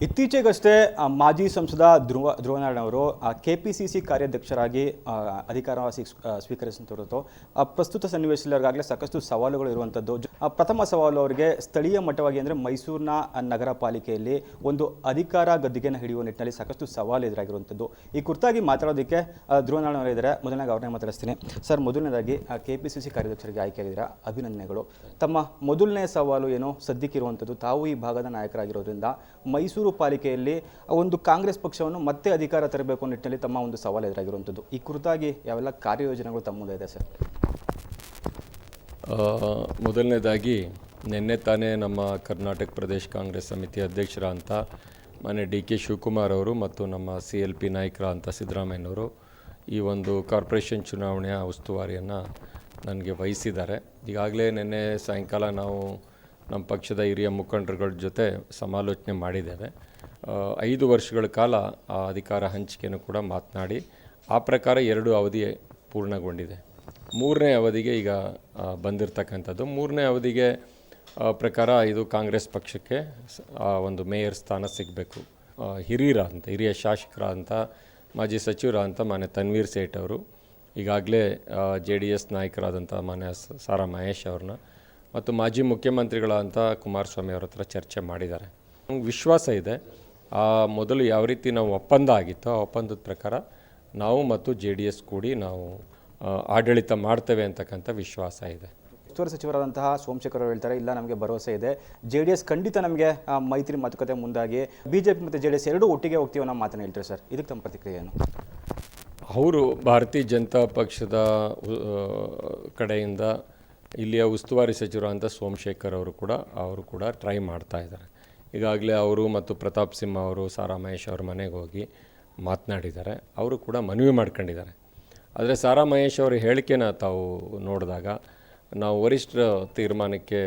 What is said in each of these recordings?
ಇತ್ತೀಚೆಗಷ್ಟೇ ಮಾಜಿ ಸಂಸದ ಧ್ರುವ ಧ್ರುವನಾರಾಯಣ ಅವರು ಕೆ ಪಿ ಸಿ ಸಿ ಕಾರ್ಯಾಧ್ಯಕ್ಷರಾಗಿ ಅಧಿಕಾರ ಸ್ವೀ- ಆ, ಪ್ರಸ್ತುತ ಸನ್ನಿವೇಶದಲ್ಲಿ ಅವ್ರಿಗಾಗಲೇ ಸಾಕಷ್ಟು ಸವಾಲುಗಳು ಇರುವಂಥದ್ದು. ಪ್ರಥಮ ಸವಾಲು ಅವರಿಗೆ ಸ್ಥಳೀಯ ಮಟ್ಟವಾಗಿ ಅಂದರೆ ಮೈಸೂರಿನ ನಗರ ಪಾಲಿಕೆಯಲ್ಲಿ ಒಂದು ಅಧಿಕಾರ ಗದ್ದಿಗೆನ ಹಿಡಿಯುವ ನಿಟ್ಟಿನಲ್ಲಿ ಸಾಕಷ್ಟು ಸವಾಲು ಎದುರಾಗಿರುವಂಥದ್ದು. ಈ ಕುರಿತಾಗಿ ಮಾತಾಡೋದಕ್ಕೆ ಅವರು ಇದ್ದಾರೆ. ಮೊದಲನೇಗೆ ಅವ್ರನ್ನೇ ಮಾತಾಡಿಸ್ತೀನಿ. ಸರ್, ಮೊದಲನೇದಾಗಿ ಕೆ ಪಿ ಸಿ ಸಿ ಕಾರ್ಯದರ್ಶರಿಗೆ ಆಯ್ಕೆಯಾಗಿದ್ದೀರಾ ಅಭಿನಂದನೆಗಳು. ತಮ್ಮ ಮೊದಲನೇ ಸವಾಲು ಏನು? ಸದ್ಯಕ್ಕಿರುವಂಥದ್ದು ತಾವು ಈ ಭಾಗದ ನಾಯಕರಾಗಿರೋದ್ರಿಂದ ಮೈಸೂರು ಪಾಲಿಕೆಯಲ್ಲಿ ಒಂದು ಕಾಂಗ್ರೆಸ್ ಪಕ್ಷವನ್ನು ಮತ್ತೆ ಅಧಿಕಾರ ತರಬೇಕು ನಿಟ್ಟಿನಲ್ಲಿ ತಮ್ಮ ಒಂದು ಸವಾಲು ಎದುರಾಗಿರುವಂಥದ್ದು. ಈ ಕುರಿತಾಗಿ ಯಾವೆಲ್ಲ ಕಾರ್ಯಯೋಜನೆಗಳು ತಮ್ಮ ಮುಂದೆ ಇದೆ, ಸರ್? ಮೊದಲನೇದಾಗಿ ನಿನ್ನೆ ತಾನೇ ನಮ್ಮ ಕರ್ನಾಟಕ ಪ್ರದೇಶ ಕಾಂಗ್ರೆಸ್ ಸಮಿತಿ ಅಧ್ಯಕ್ಷರ ಅಂತ ಮಾನ್ಯ ಡಿ ಕೆ ಶಿವಕುಮಾರ್ ಅವರು ಮತ್ತು ನಮ್ಮ ಸಿ ಎಲ್ ಪಿ ನಾಯಕರ ಅಂತ ಸಿದ್ದರಾಮಯ್ಯನವರು ಈ ಒಂದು ಕಾರ್ಪೊರೇಷನ್ ಚುನಾವಣೆಯ ಉಸ್ತುವಾರಿಯನ್ನು ನನಗೆ ವಹಿಸಿದ್ದಾರೆ. ಈಗಾಗಲೇ ನಿನ್ನೆ ಸಾಯಂಕಾಲ ನಾವು ನಮ್ಮ ಪಕ್ಷದ ಹಿರಿಯ ಮುಖಂಡರುಗಳ ಜೊತೆ ಸಮಾಲೋಚನೆ ಮಾಡಿದ್ದೇವೆ. ಐದು ವರ್ಷಗಳ ಕಾಲ ಆ ಅಧಿಕಾರ ಹಂಚಿಕೆಯನ್ನು ಕೂಡ ಮಾತನಾಡಿ ಆ ಪ್ರಕಾರ ಎರಡು ಅವಧಿ ಪೂರ್ಣಗೊಂಡಿದೆ. ಮೂರನೇ ಅವಧಿಗೆ ಈಗ ಬಂದಿರತಕ್ಕಂಥದ್ದು. ಮೂರನೇ ಅವಧಿಗೆ ಪ್ರಕಾರ ಇದು ಕಾಂಗ್ರೆಸ್ ಪಕ್ಷಕ್ಕೆ ಒಂದು ಮೇಯರ್ ಸ್ಥಾನ ಸಿಗಬೇಕು. ಹಿರಿಯರ ಅಂತ, ಹಿರಿಯ ಶಾಸಕರ ಅಂತ, ಮಾಜಿ ಸಚಿವರ ಅಂತ ಮಾನ್ಯ ತನ್ವೀರ್ ಸೇಠ್ ಅವರು, ಈಗಾಗಲೇ ಜೆ ಡಿ ಎಸ್ ನಾಯಕರಾದಂಥ ಮಾನ್ಯ ಸಾರಾ ಮಹೇಶ್ ಅವ್ರನ್ನ, ಮತ್ತು ಮಾಜಿ ಮುಖ್ಯಮಂತ್ರಿಗಳಂತ ಕುಮಾರಸ್ವಾಮಿ ಅವ್ರ ಹತ್ರ ಚರ್ಚೆ ಮಾಡಿದ್ದಾರೆ. ನಮ್ಗೆ ವಿಶ್ವಾಸ ಇದೆ, ಆ, ಮೊದಲು ಯಾವ ರೀತಿ ನಾವು ಒಪ್ಪಂದ ಆಗಿತ್ತೋ ಆ ಒಪ್ಪಂದದ ಪ್ರಕಾರ ನಾವು ಮತ್ತು ಜೆ ಡಿ ಎಸ್ ಕೂಡಿ ನಾವು ಆಡಳಿತ ಮಾಡ್ತೇವೆ ಅಂತಕ್ಕಂಥ ವಿಶ್ವಾಸ ಇದೆ. ಉಸ್ತುವಾರಿ ಸಚಿವರಾದಂತಹ ಸೋಮಶೇಖರ್ ಅವರು ಹೇಳ್ತಾರೆ ಇಲ್ಲ ನಮಗೆ ಭರವಸೆ ಇದೆ. ಜೆ ಡಿ ಎಸ್ ಖಂಡಿತ ನಮಗೆ ಆ, ಮೈತ್ರಿ ಮಾತುಕತೆ ಮುಂದಾಗಿ ಬಿ ಜೆ ಪಿ ಮತ್ತು ಜೆ ಡಿ ಎಸ್ ಎರಡೂ ಒಟ್ಟಿಗೆ ಹೋಗ್ತೀವಿ ಅನ್ನೋ ಮಾತನ್ನು ಹೇಳ್ತಾರೆ ಸರ್. ಇದಕ್ಕೆ ತಮ್ಮ ಪ್ರತಿಕ್ರಿಯೆ ಏನು? ಅವರು ಭಾರತೀಯ ಜನತಾ ಪಕ್ಷದ ಕಡೆಯಿಂದ ಇಲ್ಲಿಯ ಉಸ್ತುವಾರಿ ಸಚಿವರು ಅಂತ ಸೋಮಶೇಖರ್ ಅವರು ಕೂಡ ಅವರು ಕೂಡ ಟ್ರೈ ಮಾಡ್ತಾ ಇದ್ದಾರೆ. ಈಗಾಗಲೇ ಅವರು ಮತ್ತು ಪ್ರತಾಪ್ ಸಿಂಹ ಅವರು ಸಾರಾ ಮಹೇಶ್ ಅವ್ರ ಮನೆಗೆ ಹೋಗಿ ಮಾತನಾಡಿದ್ದಾರೆ. ಅವರು ಕೂಡ ಮನವಿ ಮಾಡ್ಕೊಂಡಿದ್ದಾರೆ. ಆದರೆ ಸಾರಾ ಮಹೇಶ್ ಅವರ ಹೇಳಿಕೆನ ತಾವು ನೋಡಿದಾಗ ನಾವು ವರಿಷ್ಠರ ತೀರ್ಮಾನಕ್ಕೆ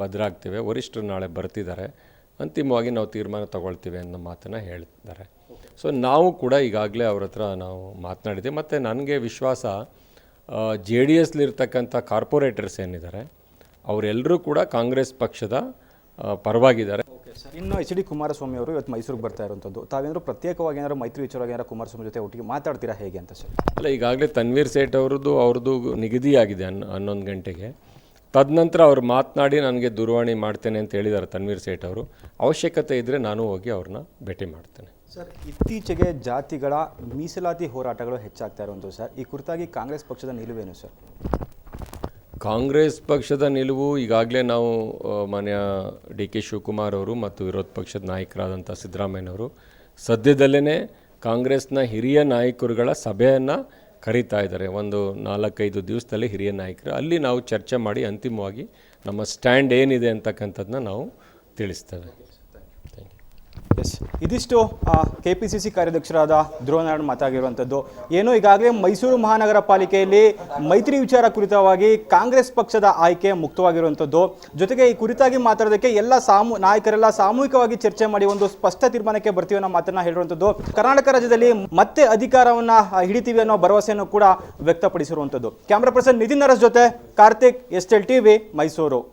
ಬದ್ಧರಾಗ್ತೇವೆ ವರಿಷ್ಠರು ನಾಳೆ ಬರ್ತಿದ್ದಾರೆ, ಅಂತಿಮವಾಗಿ ನಾವು ತೀರ್ಮಾನ ತಗೊಳ್ತೀವಿ ಅನ್ನೋ ಮಾತನ್ನು ಹೇಳ್ತಿದ್ದಾರೆ ಸೊ ನಾವು ಕೂಡ ಈಗಾಗಲೇ ಅವ್ರ ಹತ್ರ ನಾವು ಮಾತನಾಡಿದ್ದೆ ಮತ್ತು ನನಗೆ ವಿಶ್ವಾಸ ಜೆ ಡಿ ಎಸ್ಲಿರ್ತಕ್ಕಂಥ ಕಾರ್ಪೊರೇಟರ್ಸ್ ಏನಿದ್ದಾರೆ ಅವರೆಲ್ಲರೂ ಕೂಡ ಕಾಂಗ್ರೆಸ್ ಪಕ್ಷದ ಪರವಾಗಿದ್ದಾರೆ. ಇನ್ನು ಎಚ್ ಡಿ ಕುಮಾರಸ್ವಾಮಿ ಅವರು ಇವತ್ತು ಮೈಸೂರಿಗೆ ಬರ್ತಾ ಇರುವಂಥದ್ದು ತಾವೇನಾದ್ರು ಪ್ರತ್ಯೇಕವಾಗಿ ಏನಾದ್ರು ಮೈತ್ರಿ ವಿಚಾರವಾಗಿ ಏನಾದ್ರು ಕುಮಾರಸ್ವಾಮಿ ಜೊತೆ ಒಟ್ಟಿಗೆ ಮಾತಾಡ್ತೀರಾ ಹೇಗೆ ಅಂತ ಸರ್ ಅಲ್ಲ ಈಗಾಗಲೇ ತನ್ವೀರ್ ಸೇಠ್ ಅವ್ರದ್ದು ಅವ್ರದ್ದು ನಿಗದಿಯಾಗಿದೆ ಹನ್ ಹನ್ನೊಂದು ಗಂಟೆಗೆ. ತದನಂತರ ಅವ್ರು ಮಾತನಾಡಿ ನನಗೆ ದೂರವಾಣಿ ಮಾಡ್ತೇನೆ ಅಂತ ಹೇಳಿದ್ದಾರೆ ತನ್ವೀರ್ ಸೇಠ್ ಅವರು. ಅವಶ್ಯಕತೆ ಇದ್ದರೆ ನಾನು ಹೋಗಿ ಅವ್ರನ್ನ ಭೇಟಿ ಮಾಡ್ತೇನೆ. ಸರ್ ಇತ್ತೀಚೆಗೆ ಜಾತಿಗಳ ಮೀಸಲಾತಿ ಹೋರಾಟಗಳು ಹೆಚ್ಚಾಗ್ತಾ ಇರುವಂಥದ್ದು ಸರ್ ಈ ಕುರಿತಾಗಿ ಕಾಂಗ್ರೆಸ್ ಪಕ್ಷದ ನಿಲುವೇನು ಸರ್ ಕಾಂಗ್ರೆಸ್ ಪಕ್ಷದ ನಿಲುವು ಈಗಾಗಲೇ ನಾವು ಮಾನ್ಯ ಡಿ ಕೆ ಶಿವಕುಮಾರ್ ಅವರು ಮತ್ತು ವಿರೋಧ ಪಕ್ಷದ ನಾಯಕರಾದಂಥ ಸಿದ್ದರಾಮಯ್ಯನವರು ಸದ್ಯದಲ್ಲೇ ಕಾಂಗ್ರೆಸ್ನ ಹಿರಿಯ ನಾಯಕರುಗಳ ಸಭೆಯನ್ನು ಕರೀತಾ ಇದ್ದಾರೆ. ಒಂದು ನಾಲ್ಕೈದು ದಿವಸದಲ್ಲಿ ಹಿರಿಯ ನಾಯಕರು. ಅಲ್ಲಿ ನಾವು ಚರ್ಚೆ ಮಾಡಿ ಅಂತಿಮವಾಗಿ ನಮ್ಮ ಸ್ಟ್ಯಾಂಡ್ ಏನಿದೆ ಅಂತಕ್ಕಂಥದ್ದನ್ನ ನಾವು ತಿಳಿಸ್ತೇವೆ. ಎಸ್ ಇದಿಷ್ಟು ಕೆ ಪಿ ಸಿ ಸಿ ಕಾರ್ಯಾಧ್ಯಕ್ಷರಾದ ಧ್ರುವನಾರಾಯಣ್ ಮಾತಾಗಿರುವಂಥದ್ದು. ಏನು ಈಗಾಗಲೇ ಮೈಸೂರು ಮಹಾನಗರ ಪಾಲಿಕೆಯಲ್ಲಿ ಮೈತ್ರಿ ವಿಚಾರ ಕುರಿತವಾಗಿ ಕಾಂಗ್ರೆಸ್ ಪಕ್ಷದ ಆಯ್ಕೆ ಮುಕ್ತವಾಗಿರುವಂಥದ್ದು. ಜೊತೆಗೆ ಈ ಕುರಿತಾಗಿ ಮಾತಾಡೋದಕ್ಕೆ ಎಲ್ಲ ಸಾಮೂ, ನಾಯಕರೆಲ್ಲ ಸಾಮೂಹಿಕವಾಗಿ ಚರ್ಚೆ ಮಾಡಿ ಒಂದು ಸ್ಪಷ್ಟ ತೀರ್ಮಾನಕ್ಕೆ ಬರ್ತೀವಿ ಅನ್ನೋ ಮಾತನ್ನ ಹೇಳಿರುವಂಥದ್ದು. ಕರ್ನಾಟಕ ರಾಜ್ಯದಲ್ಲಿ ಮತ್ತೆ ಅಧಿಕಾರವನ್ನ ಹಿಡಿತೀವಿ ಅನ್ನೋ ಭರವಸೆಯನ್ನು ಕೂಡ ವ್ಯಕ್ತಪಡಿಸಿರುವಂಥದ್ದು. ಕ್ಯಾಮ್ರಾ ಪರ್ಸನ್ ನಿತಿನ್ ನರಸ್ ಜೊತೆ Karthik, S L TV, Mysuru.